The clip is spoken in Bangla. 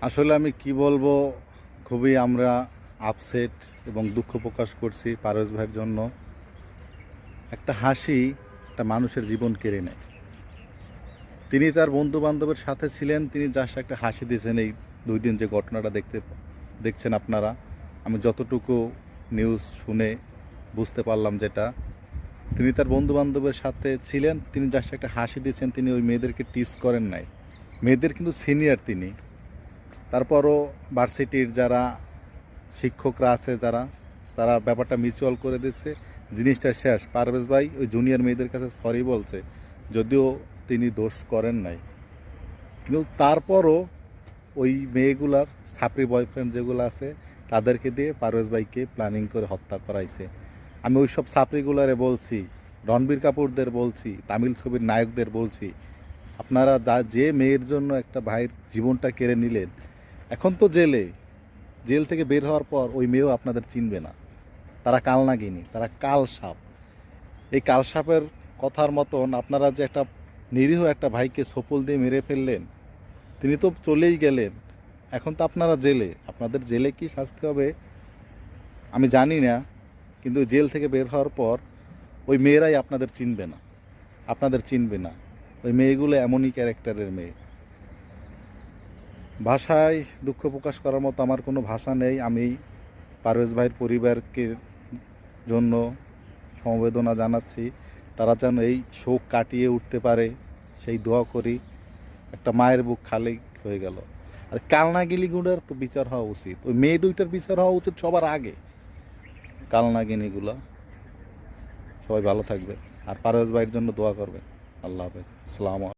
আসলে আমি কি বলব, খুবই আমরা আপসেট এবং দুঃখ প্রকাশ করছি পারস ভাইয়ের জন্য। একটা হাসি একটা মানুষের জীবন কেড়ে নেয়। তিনি তার বন্ধু বান্ধবের সাথে ছিলেন, তিনি জাস্ট একটা হাসি দিয়েছেন এই দুই দিন যে ঘটনাটা দেখতে দেখছেন আপনারা। আমি যতটুকু নিউজ শুনে বুঝতে পারলাম যেটা। তিনি তার বন্ধু বান্ধবের সাথে ছিলেন, তিনি জাস্ট একটা হাসি দিয়েছেন, তিনি ওই মেয়েদেরকে টিস করেন নাই। মেয়েদের কিন্তু সিনিয়র তিনি। তারপরও ভার্সিটির যারা শিক্ষকরা আছে, যারা, তারা ব্যাপারটা মিউচুয়াল করে দিচ্ছে। জিনিসটা শেষ। পারভেজ ভাই, ওই জুনিয়র মেয়েদের কাছে সরি বলছে, যদিও তিনি দোষ করেন নাই। কিন্তু তারপরও ওই মেয়েগুলার সাপড়ি বয়ফ্রেন্ড যেগুলো আছে, তাদেরকে দিয়ে পারভেজ ভাইকে প্ল্যানিং করে হত্যা করাইছে। আমি ওই সব সাপড়িগুলারে বলছি, রণবীর কাপুরদের বলছি, তামিল ছবির নায়কদের বলছি, আপনারা যা, যে মেয়ের জন্য একটা ভাইয়ের জীবনটা কেড়ে নিলেন এখন তো জেলে। জেল থেকে বের হওয়ার পর ওই মেয়েও আপনাদের চিনবে না। তারা কাল নাগিনি তারা কাল সাপ এই কাল সাপের কথার মতন আপনারা যে একটা নিরীহ একটা ভাইকে সফল দিয়ে মেরে ফেললেন, তিনি তো চলেই গেলেন। এখন তো আপনারা জেলে। আপনাদের জেলে কি শাস্তি হবে আমি জানি না, কিন্তু জেল থেকে বের হওয়ার পর ওই মেয়েরাই আপনাদের চিনবে না। আপনাদের চিনবে না। ওই মেয়েগুলো এমনই ক্যারেক্টারের মেয়ে। ভাষায় দুঃখ প্রকাশ করার মতো আমার কোনো ভাষা নেই। আমি পারভেজ ভাইয়ের পরিবারকে জন্য সমবেদনা জানাচ্ছি। তারা যেন এই শোক কাটিয়ে উঠতে পারে, সেই দোয়া করি। একটা মায়ের বুক খালি হয়ে গেল। আর কালনাগিলিগুলোর তো বিচার হওয়া উচিত। ওই মেয়ে দুইটার বিচার হওয়া উচিত সবার আগে। কালনাগিনিগুলো। সবাই ভালো থাকবে আর পারভেজ ভাইয়ের জন্য দোয়া করবে আল্লাহ হাফেজ। আলাইকুম।